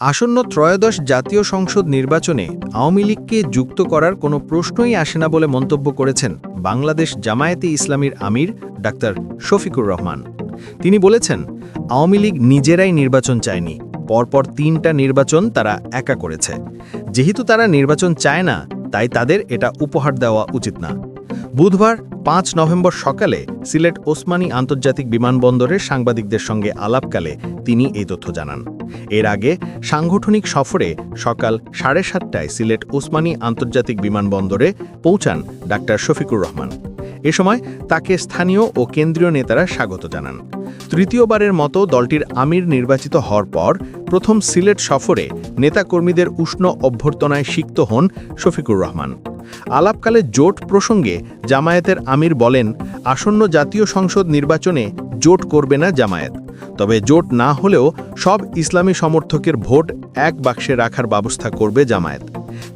আসন্ন ত্রয়োদশ জাতীয় সংসদ নির্বাচনে আওয়ামী লীগকে যুক্ত করার কোনো প্রশ্নই আসে না বলে মন্তব্য করেছেন বাংলাদেশ জামায়াতে ইসলামীর আমির ডাক্তার শফিকুর রহমান। তিনি বলেছেন, আওয়ামী লীগ নিজেরাই নির্বাচন চায়নি, পরপর তিনটা নির্বাচন তারা একা করেছে। যেহেতু তারা নির্বাচন চায় না, তাই তাদের এটা উপহার দেওয়া উচিত না। বুধবার পাঁচ নভেম্বর সকালে সিলেট ওসমানী আন্তর্জাতিক বিমানবন্দরে সাংবাদিকদের সঙ্গে আলাপকালে তিনি এই তথ্য জানান। এর আগে সাংগঠনিক সফরে সকাল সাড়ে সাতটায় সিলেট ওসমানী আন্তর্জাতিক বিমানবন্দরে পৌঁছান ডাক্তার শফিকুর রহমান। এ সময় তাকে স্থানীয় ও কেন্দ্রীয় নেতারা স্বাগত জানান। তৃতীয়বারের মতো দলটির আমির নির্বাচিত হওয়ার পর প্রথম সিলেট সফরে নেতাকর্মীদের উষ্ণ অভ্যর্থনায় সিক্ত হন শফিকুর রহমান। আলাপকালে জোট প্রসঙ্গে জামায়াতের আমির বলেন, আসন্ন জাতীয় সংসদ নির্বাচনে জোট করবে না জামায়াত। তবে জোট না হলেও সব ইসলামী সমর্থকের ভোট এক বাক্সে রাখার ব্যবস্থা করবে জামায়াত।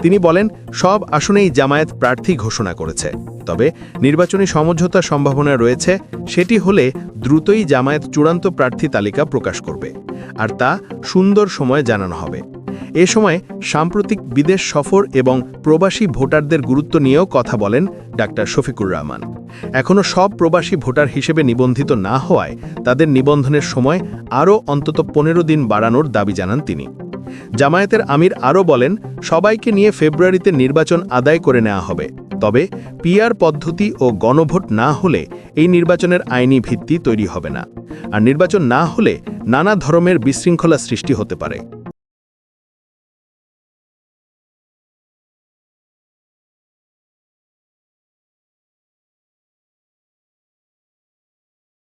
তিনি বলেন, সব আসনেই জামায়াত প্রার্থী ঘোষণা করেছে। তবে নির্বাচনী সমঝোতার সম্ভাবনা রয়েছে, সেটি হলে দ্রুতই জামায়াত চূড়ান্ত প্রার্থী তালিকা প্রকাশ করবে। আর তা সুন্দর সময়ে জানানো হবে। এ সময় সাম্প্রতিক বিদেশ সফর এবং প্রবাসী ভোটারদের গুরুত্ব নিয়েও কথা বলেন ডাক্তার শফিকুর রহমান। এখনও সব প্রবাসী ভোটার হিসেবে নিবন্ধিত না হওয়ায় তাদের নিবন্ধনের সময় আরও অন্তত পনেরো দিন বাড়ানোর দাবি জানান তিনি। জামায়াতের আমির আরও বলেন, সবাইকে নিয়ে ফেব্রুয়ারিতে নির্বাচন আদায় করে নেওয়া হবে। তবে পিআর পদ্ধতি ও গণভোট না হলে এই নির্বাচনের আইনি ভিত্তি তৈরি হবে না। আর নির্বাচন না হলে নানা ধরনের বিশৃঙ্খলা সৃষ্টি হতে পারে।